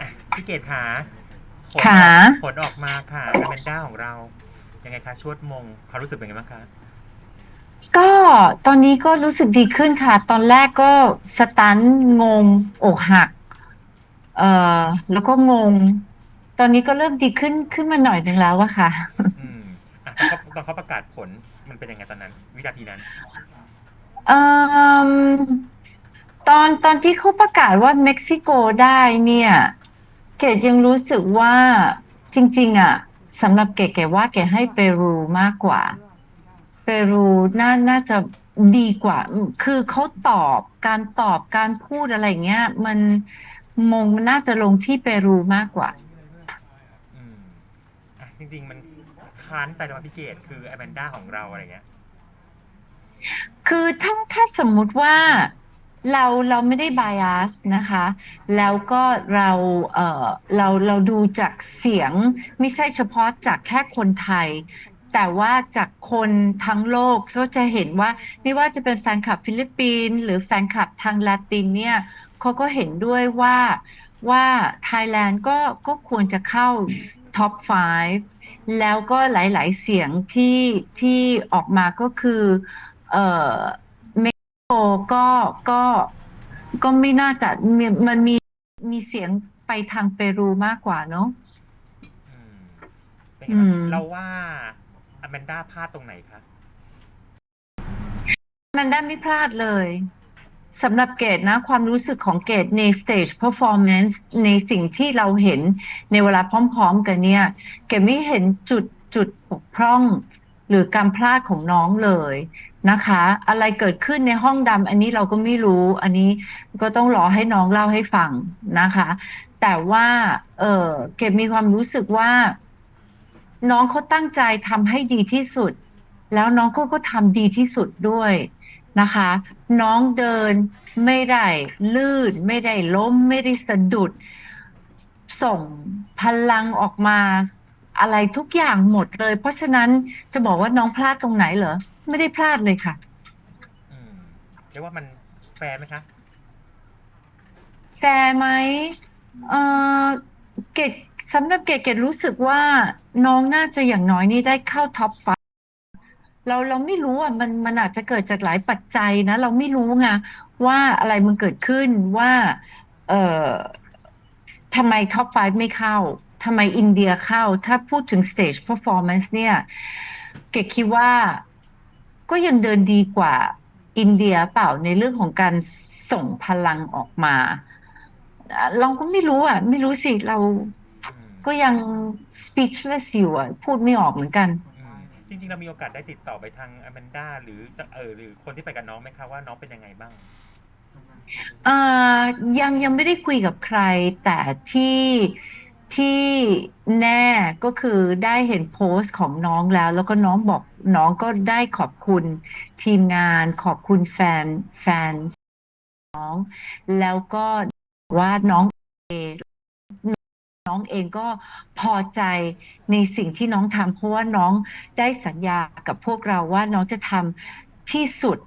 อะพี่เกดขาผลค่ะผลออกมาค่ะอแมนด้าของเรา ยังไงคะชวดมงความรู้สึกเป็นไงบ้างคะก็ตอนนี้ก็รู้สึกดีขึ้นค่ะ ตอนแรกก็สตันงงอกหัก เอ่อแล้วก็งง ตอนนี้ก็เริ่มดีขึ้นขึ้นมาหน่อยหนึ่งแล้วอะค่ะ อืมอะตอนเขาตอนเขาประกาศผลมันเป็นยังไงตอนนั้น วินาทีนั้น เอ่ม ตอนตอนที่เขาประกาศว่าเม็กซิโกได้เนี่ย เกดยังรู้สึกว่าจริง ๆ อะสำหรับเกดเกดว่าเกดให้เปรูมากกว่า เปรูน่าน่าจะดีกว่า คือเขาตอบการตอบการพูดอะไรเงี้ย มันมงมันน่าจะลงที่เปรูมากกว่า อืมอะจริง ๆ มันค้านใจเราพี่เกดคืออแมนด้าของเราอะไรเงี้ย คือถ้าถ้าสมมุติว่า เราเราไม่ได้ bias นะคะ แล้วก็เราเออเราเราดูจากเสียงไม่ใช่เฉพาะจากแค่คนไทย แต่ว่าจากคนทั้งโลกก็จะเห็นว่าไม่ว่าจะเป็นแฟนคลับฟิลิปปินส์หรือแฟนคลับทางลาตินเนี่ยเขาก็เห็นด้วยว่าว่าไทยแลนด์ก็ก็ควรจะเข้าท็อป 5 แล้วก็หลาย ๆ เสียงที่ที่ออกมาก็คือเอ่อ โกก็ก็ก็ไม่น่าจะมีมันมีมีเสียงไปทางเปรูมากกว่าเนาะ อืมเป็นไงบ้างอืม เราว่าอแมนด้าพลาดตรงไหนคะ มันได้ไม่พลาดเลยสำหรับเกดนะ ความรู้สึกของเกดใน stage performance ในสิ่งที่เราเห็นในเวลาพร้อมๆกันเนี่ย เกดไม่เห็นจุดจุดบกพร่อง หรือการพลาดของน้องเลย นะคะ อะไรเกิดขึ้นในห้องดำอันนี้เราก็ไม่รู้ อันนี้ก็ต้องรอให้น้องเล่าให้ฟังนะคะ แต่ว่า เออเกดมีความรู้สึกว่า น้องเขาตั้งใจทำให้ดีที่สุด แล้วน้องก็ก็ทำดีที่สุดด้วยนะคะ น้องเดินไม่ได้ลื่น ไม่ได้ล้ม ไม่ได้สะดุด ส่งพลังออกมา อะไรทุกอย่างหมดเลย เพราะฉะนั้นจะบอกว่าน้องพลาดตรงไหนเหรอ ไม่ได้พลาดเลยค่ะ อืมเรียกว่ามันแฟร์ไหมคะแฟร์ไหมเออเกดสำหรับเกดเกดรู้สึกว่าน้องน่าจะอย่างน้อยนี่ได้เข้าท็อปไฟเราเราไม่รู้อะมันมันอาจจะเกิดจากหลายปัจจัยนะ เราไม่รู้ไงว่าอะไรมันเกิดขึ้นว่า เอ่อทำไมท็อป5ไม่เข้า ทำไมอินเดียเข้า ถ้าพูดถึง stage performance เนี่ย เกดคิดว่าก็ยังเดินดีกว่าอินเดียเปล่าในเรื่องของการส่งพลังออกมาอะเราก็ไม่รู้อะ ไม่รู้สิเราอืมก็ยัง speechless อยู่อะ พูดไม่ออกเหมือนกันอืมจริง ๆ เรามีโอกาสได้ติดต่อไปทางอแมนด้าหรือจะเออหรือคนที่ไปกับน้องไหมคะว่าน้องเป็นยังไงบ้างเอ่อยังยังไม่ได้คุยกับใคร แต่ที่ ที่แน่ก็คือได้เห็นโพสต์ของน้องแล้ว แล้วก็น้องบอกน้องก็ได้ขอบคุณทีมงานขอบคุณแฟนแฟนน้อง แล้วก็ว่าน้องเองน้องเองก็พอใจในสิ่งที่น้องทำเพราะว่าน้องได้สัญญากับพวกเราว่าน้องจะทำที่สุด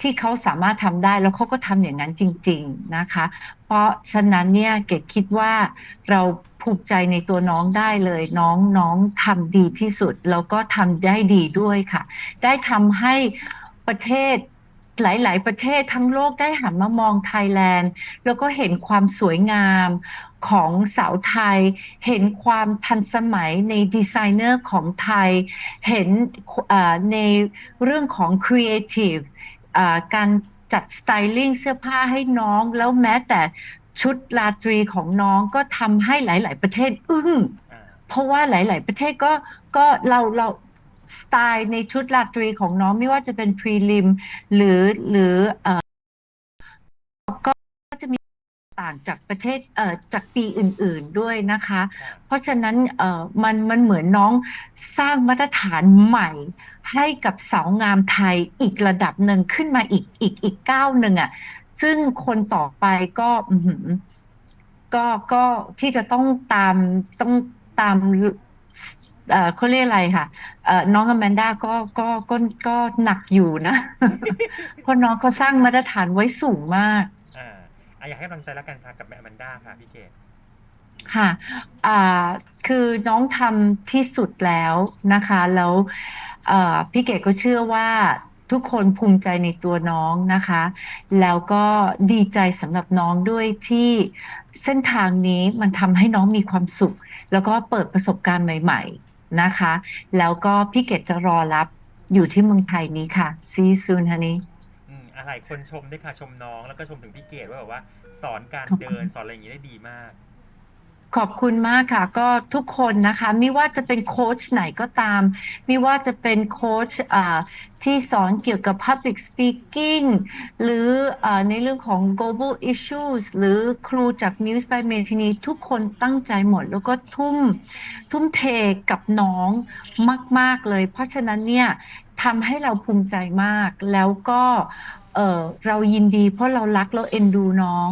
ที่เขาสามารถทำได้แล้วเขาก็ทำอย่างนั้นจริง ๆนะคะ เพราะฉะนั้นเนี่ยเกดคิดว่าเรา ภูมิใจในตัวน้องได้เลย น้องน้องทำดีที่สุด แล้วก็ทำได้ดีด้วยค่ะ ได้ทำให้ประเทศหลาย ๆ ประเทศทั้งโลกได้หันมามองไทยแลนด์ แล้วก็เห็นความสวยงามของสาวไทย เห็นความทันสมัยในดีไซเนอร์ของไทย เห็นในเรื่องของ Creative อ่าการจัดสไตลิ่งเสื้อผ้าให้น้อง แล้วแม้แต่ ชุดราตรีของน้องก็ทำให้หลาย ๆ ประเทศอึ้งอ่าเพราะว่าหลาย ๆ ประเทศก็ก็เราเราสไตล์ในชุดราตรีของน้องไม่ว่าจะเป็นพรีลิมหรือหรือเอ่อก็ก็จะมี ต่างจากประเทศเอ่อจากปีอื่นๆด้วยนะคะค่ะเพราะฉะนั้นเอ่อมันมันเหมือนน้องสร้างมาตรฐานใหม่ให้กับสาวงามไทยอีกระดับหนึ่งขึ้นมาอีกอีกอีกก้าวหนึ่งอะซึ่งคนต่อไปก็อื้อหือก็ก็ที่จะต้องตามต้องตามเอ่อเขาเรียกอะไรค่ะเอ่อน้องอแมนด้าก็ก็ก็ก็หนักอยู่นะเพราะน้องเขาสร้างมาตรฐานไว้สูงมาก อยากให้กำลังใจแล้วกันค่ะกับแอมแมนด้าค่ะพี่เกดค่ะอ่าคือน้องทำที่สุดแล้วนะคะ แล้วเอ่อพี่เกดก็เชื่อว่าทุกคนภูมิใจในตัวน้องนะคะ แล้วก็ดีใจสำหรับน้องด้วยที่เส้นทางนี้มันทำให้น้องมีความสุข แล้วก็เปิดประสบการณ์ใหม่ ๆนะคะ แล้วก็พี่เกดจะรอรับอยู่ที่เมืองไทยนี้ค่ะ see you soon honey อืมอะไรคนชมด้วยค่ะชมน้องแล้วก็ชมถึงพี่เกดว่าแบบว่า สอนการขอบคุณเดินสอนอะไรอย่างนี้ได้ดีมาก ขอบคุณมากค่ะ ก็ทุกคนนะคะ ไม่ว่าจะเป็นโค้ชไหนก็ตาม ไม่ว่าจะเป็นโค้ชอ่าที่สอนเกี่ยวกับ Public Speaking หรืออาในเรื่องของ global issues หรือครูจาก Muse by m e t i n i ทุกคนตั้งใจหมด แล้วก็ทุ่มทุ่มเทกับน้องมาก ๆ เลย เพราะฉะนั้นเนี่ยทำให้เราภูมิใจมากแล้วก็ เออเรายินดีเพราะเรารักเราเอ็นดูน้อง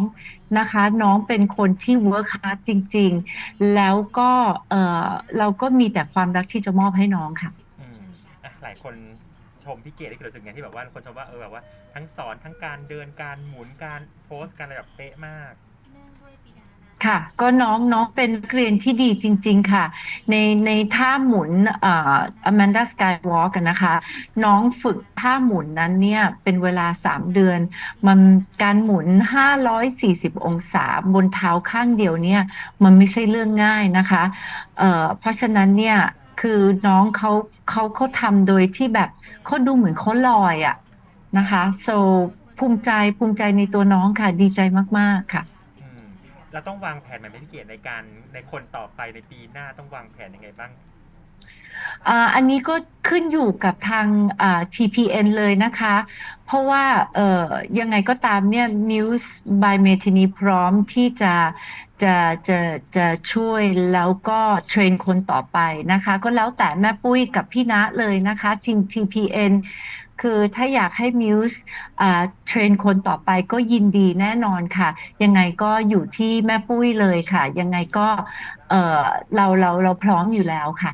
นะคะ น้องเป็นคนที่ work hard จริง ๆ แล้วก็เออเราก็มีแต่ความรักที่จะมอบให้น้องค่ะอืมอะหลายคนชมพี่เกดได้รู้สึกงานที่แบบว่าคนชมว่าเออแบบว่าทั้งสอนทั้งการเดินการหมุนการโพสต์การอะไรแบบเป๊ะมาก ค่ะ ก็น้องน้องเป็นนักเรียนที่ดีจริง ๆ ค่ะ ในในท่าหมุนเอ่อ Amanda Skywalk กันนะคะ น้องฝึกท่าหมุนนั้นเนี่ยเป็นเวลา 3 เดือน มันการหมุน 540 องศาบนเท้าข้างเดียวเนี่ยมันไม่ใช่เรื่องง่ายนะคะเอ่อเพราะฉะนั้นเนี่ยคือน้องเขาเขาเขาทำโดยที่แบบเขาดูเหมือนเขาลอยอะนะคะ so ภูมิใจภูมิใจในตัวน้องค่ะดีใจมาก ๆ ค่ะ เราต้องวางแผนแบบพี่เกดในการในคนต่อไปในปีหน้าต้องวางแผนยังไงบ้างอันนี้ก็ขึ้นอยู่กับทาง TPN เลยนะคะ เพราะว่ายังไงก็ตามเนี่ย Muse by m e t i n i พร้อมที่จะจะจะจะช่วยแล้วก็เทรนคนต่อไปนะคะ ก็แล้วแต่แม่ปุ้ยกับพี่ณะเลยนะคะทีม TPN คือถ้าอยากให้ Muse อ่าเทรนคนต่อไปก็ยินดีแน่นอนค่ะ ยังไงก็อยู่ที่แม่ปุ้ยเลยค่ะ ยังไงก็เอ่อเราเราเราพร้อมอยู่แล้วค่ะ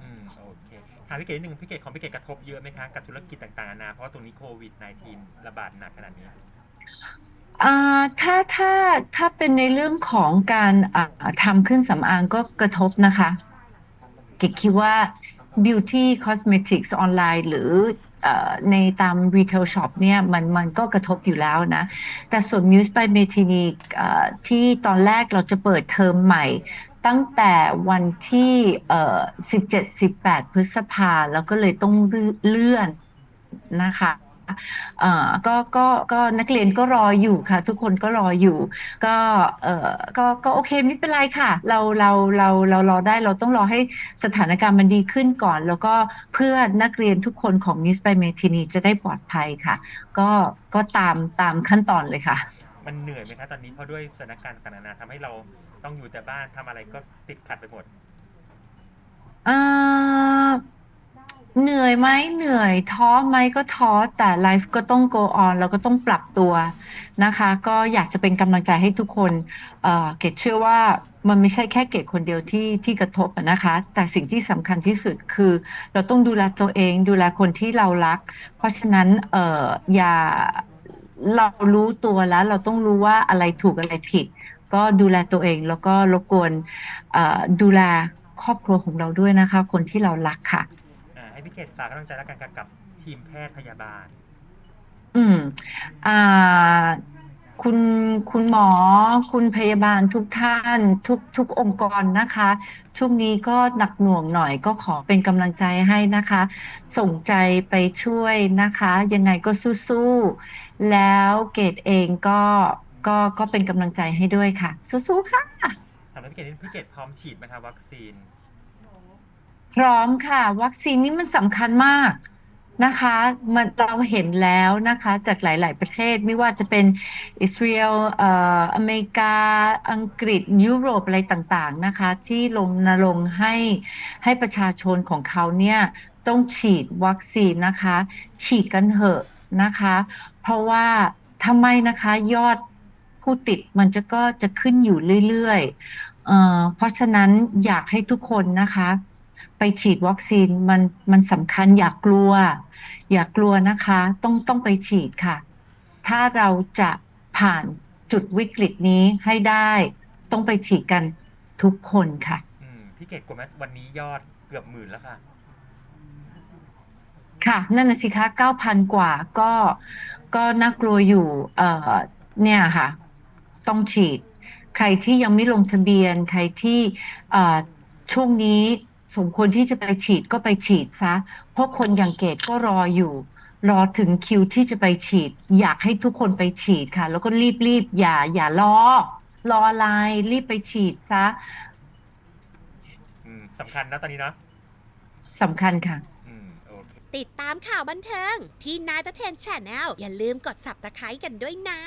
อืมโอเคถามพี่เกดนิดนึงพี่เกดของพี่เกดกระทบเยอะไหมคะกับธุรกิจต่างๆนานาเพราะว่าตรงนี้โควิด -19 ระบาดหนักขนาดนี้อ่าถ้าถ้าถ้าเป็นในเรื่องของการอ่าทำเครื่องสำอางก็กระทบนะคะ เกดคิดว่า beauty cosmetics ออนไลน์หรือเอ่อ ในตาม retail shop เนี่ยมันมันก็กระทบอยู่แล้วนะ แต่ส่วน Muse by m e t i n i ที่ตอนแรกเราจะเปิดเทอมใหม่ ตั้งแต่วันที่ 17-18 พฤษภาแล้วก็เลยต้องเลื่อนนะคะ ก็ก็ก็นักเรียนก็รออยู่ค่ะ ทุกคนก็รออยู่ ก็เอ่อก็ก็โอเคไม่เป็นไรค่ะ เราเราเราเรารอได้เราต้องรอให้สถานการณ์มันดีขึ้นก่อน แล้วก็เพื่อนักเรียนทุกคนของ Miss by m e t i n i จะได้ปลอดภัยค่ะ ก็ก็ตามตามขั้นตอนเลยค่ะ มันเหนื่อยไหมคะตอนนี้เพราะด้วยสถานการณ์ต่างๆนานาทำให้เราต้องอยู่แต่บ้านทำอะไรก็ติดขัดไปหมดเอ่อ เหนื่อยไหมเหนื่อยท้อไหมก็ท้อแต่ไลฟ์ก็ต้อง go on แล้วก็ต้องปรับตัวนะคะ ก็อยากจะเป็นกำลังใจให้ทุกคนเอ่อเกดเชื่อว่ามันไม่ใช่แค่เกดคนเดียวที่ที่กระทบนะคะ แต่สิ่งที่สำคัญที่สุดคือ เราต้องดูแลตัวเอง ดูแลคนที่เรารัก เพราะฉะนั้นเอ่ออย่าเรารู้ตัวแล้ว เราต้องรู้ว่าอะไรถูกอะไรผิด ก็ดูแลตัวเองแล้วก็รบกวนดูแลครอบครัวของเราด้วยนะคะ คนที่เรารักค่ะ พี่เกดฝากกำลังใจและกันกับทีมแพทย์พยาบาล อืม อ่า คุณคุณหมอ คุณพยาบาลทุกท่าน ทุกทุกองค์กรนะคะ ช่วงนี้ก็หนักหน่วงหน่อยก็ขอเป็นกำลังใจให้นะคะ ส่งใจไปช่วยนะคะ ยังไงก็สู้ๆ แล้วเกดเองก็ก็ก็เป็นกำลังใจให้ด้วยค่ะ สู้ๆ ค่ะถามแล้วพี่เกดนี่พี่เกดพร้อมฉีดไหมคะวัคซีน พร้อมค่ะ วัคซีนนี่มันสำคัญมากนะคะ มันเราเห็นแล้วนะคะ จากหลาย ๆ ประเทศไม่ว่าจะเป็นอิสราเอลเอ่ออเมริกา อังกฤษ ยุโรปอะไรต่าง ๆ นะคะ ที่ลงนรงให้ให้ประชาชนของเขาเนี่ย ต้องฉีดวัคซีนนะคะ ฉีดกันเถอะนะคะ เพราะว่าทำไมนะคะยอดผู้ติดมันจะก็จะขึ้นอยู่เรื่อย ๆเอ่อเพราะฉะนั้นอยากให้ทุกคนนะคะ ไปฉีดวัคซีนมันมันสำคัญอย่ากกลัว อย่ากลัวนะคะ ต้องต้องไปฉีดค่ะ ถ้าเราจะผ่านจุดวิกฤตนี้ให้ได้ ต้องไปฉีดกันทุกคนค่ะ อืมพี่เกดกลัวไหมวันนี้ยอดเกือบหมื่นแล้วค่ะ ค่ะ นั่นน่ะสิคะเก้าพันกว่าก็ก็น่ากลัวอยู่เอ่อเนี่ยค่ะ ต้องฉีด ใครที่ยังไม่ลงทะเบียน ใครที่เอ่อช่วงนี้ สมควรที่จะไปฉีดก็ไปฉีดซะ เพราะคนอย่างเกดก็รออยู่ รอถึงคิวที่จะไปฉีด อยากให้ทุกคนไปฉีดค่ะ แล้วก็รีบรีบอย่า อย่ารอ รออะไรรีบไปฉีดซะอืมสำคัญนะตอนนี้เนาะสำคัญค่ะอืมโอเคติดตามข่าวบันเทิงที่นายตะเทนแชนแนลอย่าลืมกด subscribe กันด้วยนะ